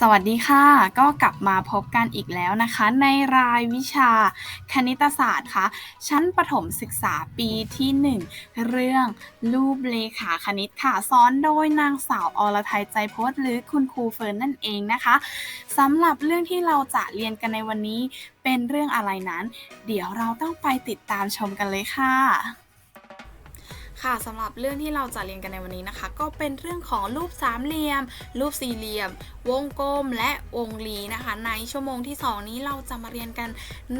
สวัสดีค่ะ ก็กลับมาพบกันอีกแล้วนะคะ ในรายวิชาคณิตศาสตร์ค่ะ ชั้นประถมศึกษาปีที่ 1 เรื่องรูปเลขาคณิตค่ะสอนโดยนางสาวอรไทยใจโพสหรือคุณครูเฟิร์นนั่นเองนะคะสำหรับเรื่องที่เราจะเรียนกันในวันนี้เป็นเรื่องอะไรนั้น เดี๋ยวเราต้องไปติดตามชมกันเลยค่ะ ค่ะสำหรับเรื่องที่เราจะเรียนกันในวันนี้นะคะ ก็เป็นเรื่องของรูปสามเหลี่ยม รูปสี่เหลี่ยม วงกลมและวงรีนะคะ ในชั่วโมงที่ 2 นี้เราจะมาเรียนกัน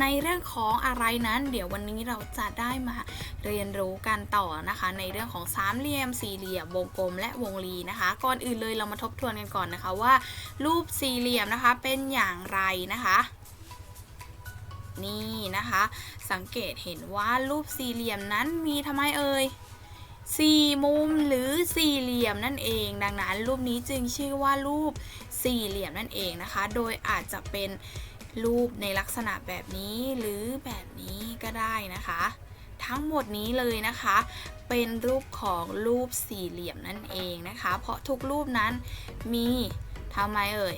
ในเรื่องของอะไรนั้น เดี๋ยววันนี้เราจะได้มาเรียนรู้กันต่อนะคะ ในเรื่องของสามเหลี่ยม สี่เหลี่ยม วงกลม และวงรีนะคะ ก่อนอื่นเลยเรามาทบทวนกันก่อนนะคะว่า รูปสี่เหลี่ยมนะคะเป็นอย่างไรนะคะนี่นะคะ สังเกตเห็นว่ารูปสี่เหลี่ยมนั้นมีทำไมเอ่ย สี่มุมหรือสี่เหลี่ยมนั่นเอง ดังนั้นรูปนี้จึงชื่อว่ารูปสี่เหลี่ยมนั่นเองนะคะ โดยอาจจะเป็นรูปในลักษณะแบบนี้หรือแบบนี้ก็ได้นะคะ ทั้งหมดนี้เลยนะคะ เป็นรูปของรูปสี่เหลี่ยมนั่นเองนะคะ เพราะทุกรูปนั้นมีทำไมเอ่ย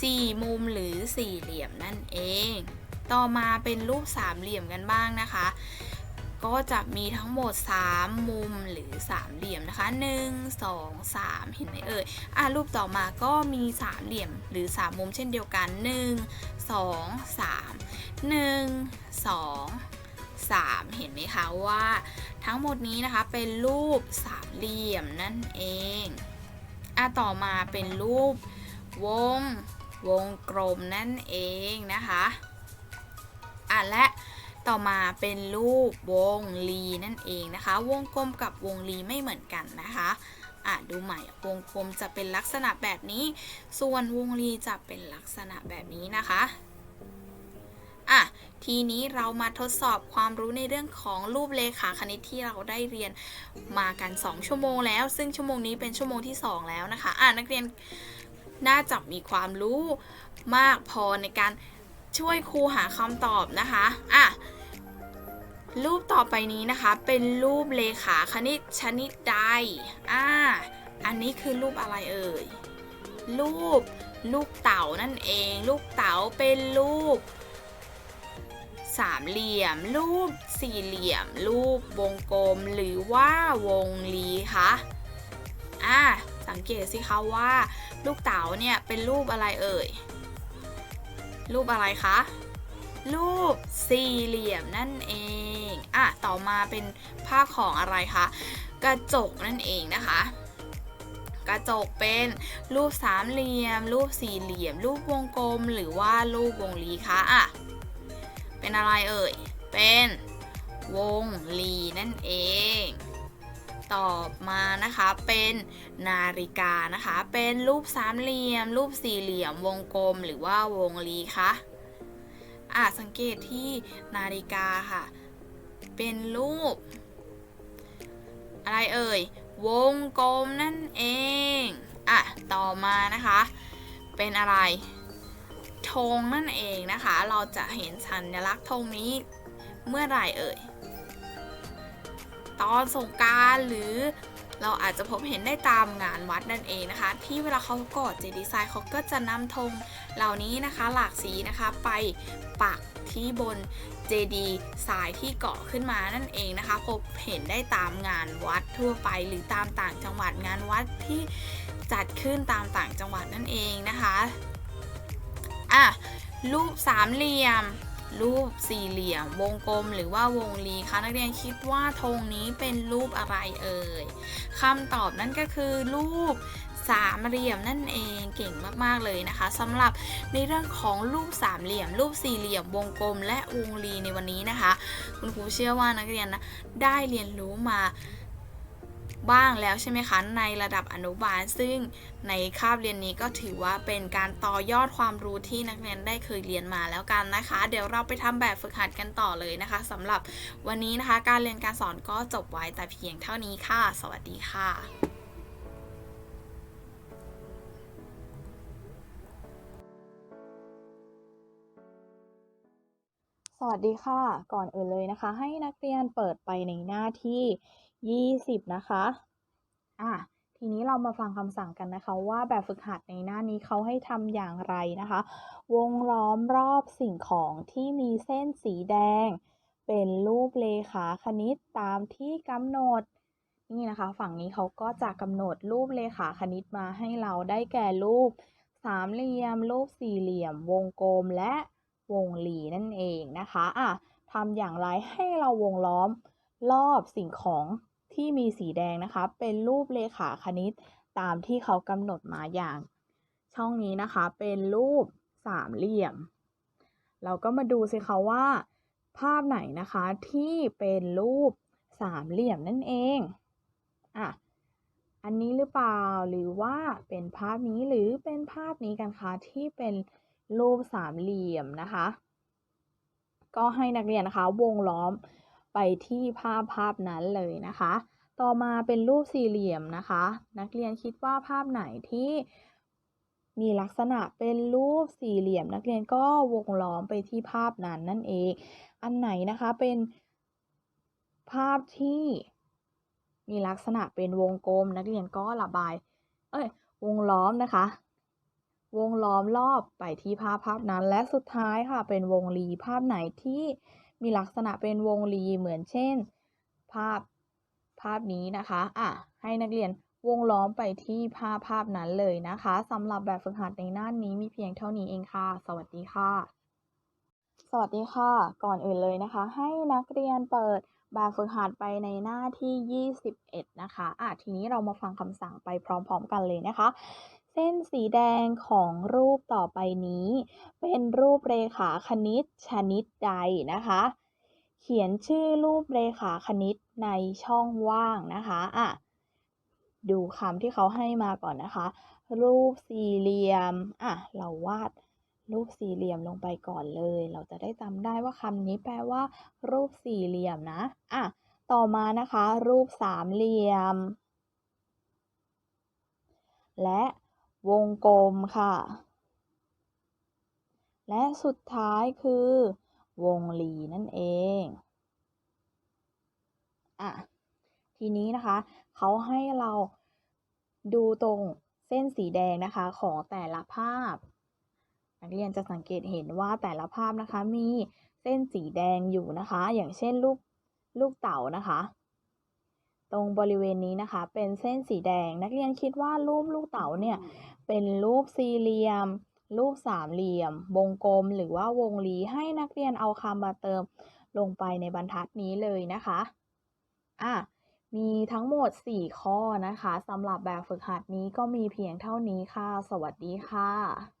สี่มุมหรือสี่เหลี่ยมนั่นเอง ต่อมาเป็นรูปสามเหลี่ยมกันบ้างนะคะ ก็จะมีทั้งหมด 3 มุมหรือ3เหลี่ยมนะคะ 1 2 3 เห็นไหมเอ่ยอะรูปต่อมาก็มี3เหลี่ยมหรือ 3 มุมเช่นเดียวกัน 1 2 3 1 2 3 เห็นไหมคะว่าทั้งหมดนี้นะคะเป็นรูปสามเหลี่ยมนั่นเองอะต่อมาเป็นรูปวงวงกลมนั่นเองนะคะอะและ ต่อมาเป็นรูปวงรีนั่นเองนะคะ วงกลมกับวงรีไม่เหมือนกันนะคะอะดูใหม่วงกลมจะเป็นลักษณะแบบนี้ ส่วนวงรีจะเป็นลักษณะแบบนี้นะคะอะทีนี้เรามาทดสอบความรู้ในเรื่องของรูปเลขาคณิตที่เราได้เรียนมากัน 2 ชั่วโมงแล้ว ซึ่งชั่วโมงนี้เป็นชั่วโมงที่ 2 แล้วนะคะอะนักเรียนน่าจะมีความรู้มากพอในการ ช่วยครูหาคำตอบนะคะอะรูปต่อไปนี้นะคะ เป็นรูปเลขาคณิตชนิดใดอ่าอันนี้คือรูปอะไรเอ่ย รูปลูกเต๋านั่นเอง ลูกเต๋าเป็นรูปสามเหลี่ยม รูปสี่เหลี่ยม รูปวงกลม หรือว่าวงรีคะอ่าสังเกตสิคะว่า ลูกเต๋าเนี่ยเป็นรูปอะไรเอ่ย รูปอะไรคะ รูปสี่เหลี่ยมนั่นเอง อะ ต่อมาเป็นภาพของอะไรคะ กระจกนั่นเองนะคะ กระจกเป็นรูปสามเหลี่ยม รูปสี่เหลี่ยม รูปวงกลม หรือว่ารูปวงรีคะอะ เป็นอะไรเอ่ย เป็นวงรีนั่นเอง ต่อมานะคะเป็นนาฬิกานะคะ เป็นรูปสามเหลี่ยม รูปสี่เหลี่ยม วงกลมหรือว่าวงรีคะอะสังเกตที่นาฬิกาค่ะ เป็นรูป อะไรเอ่ย วงกลมนั่นเองอะต่อมานะคะ เป็นอะไรธงนั่นเองนะคะ เราจะเห็นสัญลักษณ์ธงนี้เมื่อไหร่เอ่ย ตอนสงการหรือเราอาจจะพบเห็นได้ตามงานวัดนั่นเองนะคะ ที่เวลาเขากอดเจดีย์ทรายเขาก็จะนำธงเหล่านี้นะคะ หลากสีนะคะไปปักที่บนเจดีย์ทรายที่เกาะขึ้นมานั่นเองนะคะ พบเห็นได้ตามงานวัดทั่วไป หรือตามต่างจังหวัดงานวัดที่จัดขึ้นตามต่างจังหวัดนั่นเองนะคะอะรูปสามเหลี่ยม รูปสี่เหลี่ยม วงกลมหรือว่าวงรีคะนักเรียนคิดว่าธงนี้เป็นรูปอะไรเอ่ยคำตอบนั่นก็คือรูปสามเหลี่ยมนั่นเองเก่งมากๆเลยนะคะสำหรับในเรื่องของรูปสามเหลี่ยม รูปสี่เหลี่ยมวงกลม และวงรีในวันนี้นะคะ คุณครูเชื่อว่านักเรียนนะได้เรียนรู้มา บ้างแล้วใช่ไหมคะ ในระดับอนุบาล ซึ่งในคาบเรียนนี้ก็ถือว่าเป็นการต่อยอดความรู้ที่นักเรียนได้เคยเรียนมาแล้วกันนะคะ เดี๋ยวเราไปทำแบบฝึกหัดกันต่อเลยนะคะสำหรับวันนี้นะคะ การเรียนการสอนก็จบไว้แต่เพียงเท่านี้ค่ะ สวัสดีค่ะสวัสดีค่ะ ก่อนอื่นเลยนะคะ ให้นักเรียนเปิดไปในหน้าที่ 20 นะคะ อะทีทีนี้เรามาฟังคำสั่งกันนะคะ ว่าแบบฝึกหัดในหน้านี้เขาให้ทำอย่างไรนะคะ วงล้อมรอบสิ่งของที่มีเส้นสีแดง เป็นรูปเลขาคณิตตามที่กำหนด นี่นะคะ ฝั่งนี้เขาก็จะกำหนดรูปเลขาคณิตมาให้เราได้แก่รูปสามเหลี่ยม รูปสี่เหลี่ยม วงกลมและวงรีนั่นเองนะคะ อะทำอย่างไรให้เราวงล้อมรอบสิ่งของ ที่มีสีแดงนะคะ เป็นรูปเลขาคณิตตามที่เขากำหนดมาอย่าง ช่องนี้นะคะเป็นรูปสามเหลี่ยม เราก็มาดูสิคะว่า ภาพไหนนะคะที่เป็นรูปสามเหลี่ยมนั่นเองอะอันนี้หรือเปล่าหรือว่าเป็นภาพนี้หรือเป็นภาพนี้กันคะที่เป็นรูปสามเหลี่ยมนะคะ ก็ให้นักเรียนนะคะ วงล้อม ไปที่ภาพภาพนั้นเลยนะคะ ต่อมาเป็นรูปสี่เหลี่ยมนะคะ นักเรียนคิดว่าภาพไหนที่มีลักษณะเป็นรูปสี่เหลี่ยม นักเรียนก็วงล้อมไปที่ภาพนั้นนั่นเอง อันไหนนะคะเป็นภาพที่มีลักษณะเป็นวงกลม นักเรียนก็ระบาย เอ้ย วงล้อมนะคะ วงล้อมรอบไปที่ภาพภาพนั้น และสุดท้ายค่ะ เป็นวงรีภาพไหนที่ มีลักษณะเป็นวงรีเหมือนเช่น ภาพภาพนี้นะคะอะให้นักเรียนวงล้อมไปที่ภาพภาพนั้นเลยนะคะสำหรับแบบฝึกหัดในหน้านี้มีเพียงเท่านี้เองค่ะ สวัสดีค่ะ สวัสดีค่ะ ก่อนอื่นเลยนะคะ ให้นักเรียนเปิดแบบฝึกหัดไปในหน้าที่ 21 นะคะอะทีนี้เรามาฟังคำสั่งไปพร้อม ๆ กันเลยนะคะ เส้นสีแดงของรูปต่อไปนี้ เป็นรูปเรขาคณิตชนิดใดนะคะ เขียนชื่อรูปเรขาคณิตในช่องว่างนะคะอะดูคำที่เขาให้มาก่อนนะคะ รูปสี่เหลี่ยมอะเราวาดรูปสี่เหลี่ยมลงไปก่อนเลย เราจะได้จำได้ว่าคำนี้แปลว่า รูปสี่เหลี่ยมนะอะต่อมานะคะ รูปสามเหลี่ยม และ วงกลมค่ะ และสุดท้ายคือ วงรีนั่นเองอะทีนี้นะคะเขาให้เราดูตรงเส้นสีแดงนะคะของแต่ละภาพ นักเรียนจะสังเกตเห็นว่าแต่ละภาพนะคะมีเส้นสีแดงอยู่นะคะ อย่างเช่นลูกลูกเต๋านะคะ ตรงบริเวณนี้นะคะ เป็นเส้นสีแดง นักเรียนคิดว่ารูปลูกเต๋าเนี่ย เป็นรูปสี่เหลี่ยม รูปสามเหลี่ยม วงกลมหรือว่าวงรีให้นักเรียนเอาคำมาเติมลงไปในบรรทัดนี้เลยนะคะอะมีทั้งหมด 4 ข้อนะคะสำหรับแบบฝึกหัดนี้ก็มีเพียงเท่านี้ค่ะ สวัสดีค่ะ